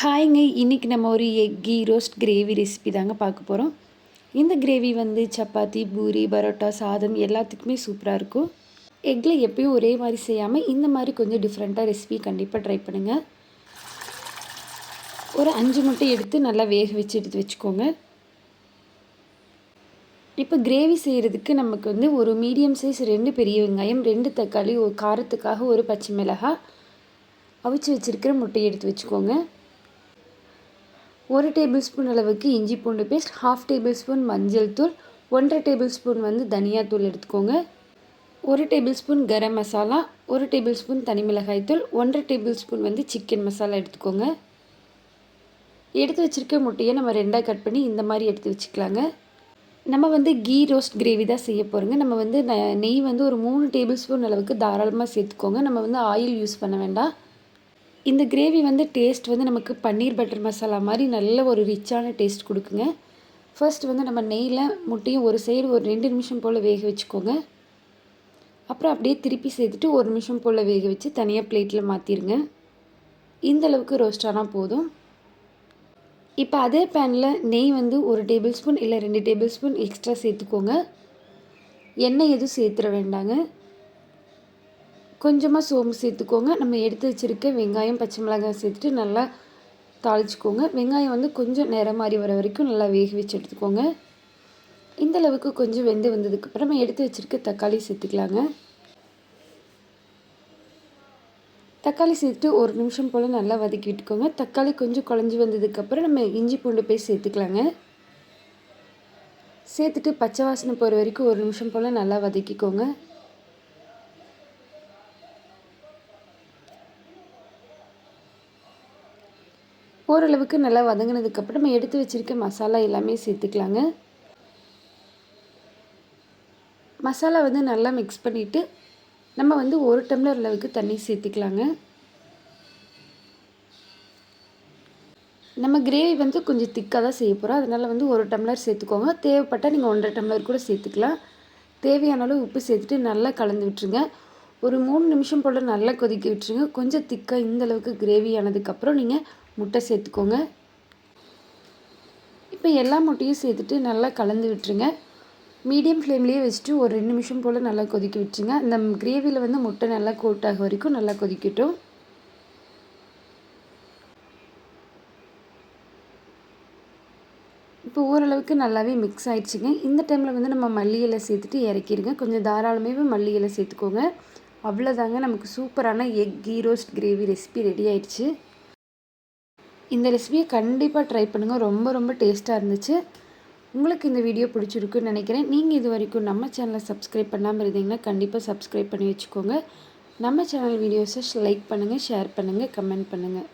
ஹாய்ங்க இன்றைக்கி நம்ம ஒரு egg ghee roast gravy recipe தாங்க பார்க்க போகிறோம் இந்த கிரேவி வந்து சப்பாத்தி பூரி பரோட்டா சாதம் எல்லாத்துக்குமே சூப்பராக இருக்கும். எக்கில் எப்பயும் ஒரே மாதிரி செய்யாமல் இந்த மாதிரி கொஞ்சம் டிஃப்ரெண்ட்டாக ரெசிபி கண்டிப்பாக ட்ரை பண்ணுங்கள் ஒரு அஞ்சு முட்டை எடுத்து நல்லா வேக வச்சு எடுத்து வச்சுக்கோங்க. இப்போ கிரேவி செய்கிறதுக்கு நமக்கு வந்து ஒரு மீடியம் சைஸ் ரெண்டு பெரிய வெங்காயம் ரெண்டு தக்காளி ஒரு காரத்துக்காக ஒரு பச்சை மிளகாய் அவிச்சு வச்சுருக்கிற முட்டையை எடுத்து வச்சுக்கோங்க. ஒரு டேபிள் ஸ்பூன் அளவுக்கு இஞ்சி பூண்டு பேஸ்ட் ஹாஃப் டேபிள் ஸ்பூன் மஞ்சள் தூள் ஒன்றரை டேபிள் ஸ்பூன் வந்து தனியாத்தூள் எடுத்துக்கோங்க. ஒரு டேபிள் ஸ்பூன் கரம் மசாலா ஒரு டேபிள் ஸ்பூன் தனி மிளகாய் தூள் ஒன்றரை டேபிள் ஸ்பூன் வந்து சிக்கன் மசாலா எடுத்துக்கோங்க. எடுத்து வச்சுருக்க முட்டையை நம்ம ரெண்டாக கட் பண்ணி இந்த மாதிரி எடுத்து வச்சுக்கலாங்க. நம்ம வந்து கீ ரோஸ்ட் கிரேவி தான் செய்ய போகிறோங்க நம்ம வந்து நெய் வந்து ஒரு மூணு டேபிள் ஸ்பூன் அளவுக்கு தாராளமாக சேர்த்துக்கோங்க. நம்ம வந்து ஆயில் யூஸ் பண்ண வேண்டாம். இந்த கிரேவி வந்து டேஸ்ட் வந்து நமக்கு பன்னீர் பட்டர் மசாலா மாதிரி நல்ல ஒரு ரிச்சான டேஸ்ட் கொடுக்குங்க. ஃபர்ஸ்ட் வந்து நம்ம நெய்யில் முட்டையும் ஒரு சைடு ஒரு ரெண்டு நிமிஷம் போல் வேக வச்சுக்கோங்க. அப்புறம் அப்படியே திருப்பி சேர்த்துட்டு ஒரு நிமிஷம் போல் வேக வச்சு தனியாக பிளேட்டில் மாற்றிடுங்க இந்த அளவுக்கு ரோஸ்ட் ஆனால் போதும். இப்போ அதே பேனில் நெய் வந்து ஒரு டேபிள் ஸ்பூன் இல்லை ரெண்டு டேபிள் ஸ்பூன் எக்ஸ்ட்ரா சேர்த்துக்கோங்க. எண்ணெய் எதுவும் சேர்த்துட வேண்டாங்க. கொஞ்சமாக சோம்பு சேர்த்துக்கோங்க. நம்ம எடுத்து வச்சுருக்க வெங்காயம் பச்சை மிளகாய் சேர்த்துட்டு நல்லா தாளிச்சிக்கோங்க. வெங்காயம் வந்து கொஞ்சம் நிறம் மாதிரி வர வரைக்கும் நல்லா வேக வச்சு எடுத்துக்கோங்க. இந்த அளவுக்கு கொஞ்சம் வெந்து வந்ததுக்கப்புறம் நம்ம எடுத்து வச்சுருக்க தக்காளி சேர்த்துக்கலாங்க. தக்காளி சேர்த்துட்டு ஒரு நிமிஷம் போல் நல்லா வதக்கி விட்டுக்கோங்க. தக்காளி கொஞ்சம் குழஞ்சி வந்ததுக்கப்புறம் நம்ம இஞ்சி பூண்டு போய் சேர்த்துக்கலாங்க. சேர்த்துட்டு பச்சை வாசனை போகிற வரைக்கும் ஒரு நிமிஷம் போல் நல்லா வதக்கிக்கோங்க. ஓரளவுக்கு நல்லா வதங்கினதுக்கப்புறம் நம்ம எடுத்து வச்சுருக்க மசாலா எல்லாமே சேர்த்துக்கலாங்க. மசாலா வந்து நல்லா மிக்ஸ் பண்ணிவிட்டு நம்ம வந்து ஒரு டம்ளர் அளவுக்கு தண்ணி சேர்த்துக்கலாங்க. நம்ம கிரேவி வந்து கொஞ்சம் திக்காக தான் செய்ய போகிறோம் அதனால் வந்து ஒரு டம்ளர் சேர்த்துக்கோங்க. தேவைப்பட்டால் நீங்கள் ஒன்றரை டம்ளர் கூட சேர்த்துக்கலாம். தேவையான அளவு உப்பு சேர்த்துட்டு நல்லா கலந்து விட்டுருங்க. ஒரு மூணு நிமிஷம் போல் நல்லா கொதிக்க விட்டுருங்க. கொஞ்சம் திக்காக இந்த அளவுக்கு கிரேவி ஆனதுக்கப்புறம் நீங்கள் முட்டை சேர்த்துக்கோங்க. இப்போ எல்லா முட்டையும் சேர்த்துட்டு நல்லா கலந்து விட்டுருங்க. மீடியம் ஃப்ளேம்லேயே வச்சுட்டு ஒரு ரெண்டு நிமிஷம் போல் நல்லா கொதிக்க விட்டுருங்க. அந்த கிரேவியில் வந்து முட்டை நல்லா கோட்டாக வரைக்கும் நல்லா கொதிக்கட்டும். இப்போ ஓரளவுக்கு நல்லாவே மிக்ஸ் ஆகிடுச்சிங்க இந்த டைமில் வந்து நம்ம மல்லி இலை சேர்த்துட்டு இறக்கிடுங்க கொஞ்சம் தாராளமே மல்லி இலை சேர்த்துக்கோங்க. அவ்வளோதாங்க நமக்கு சூப்பரான egg ghee roast gravy recipe ready ஆயிடுச்சு. இந்த ரெசிபியை கண்டிப்பாக ட்ரை பண்ணுங்கள் ரொம்ப ரொம்ப டேஸ்ட்டாக இருந்துச்சு. உங்களுக்கு இந்த வீடியோ பிடிச்சிருக்குன்னு நினைக்கிறேன். நீங்கள் இது வரைக்கும் நம்ம சேனலை சப்ஸ்கிரைப் பண்ணாமல் இருந்தீங்கன்னா கண்டிப்பாக சப்ஸ்கிரைப் பண்ணி வச்சுக்கோங்க. நம்ம சேனல் வீடியோஸை லைக் பண்ணுங்கள் ஷேர் பண்ணுங்கள் கமெண்ட் பண்ணுங்கள்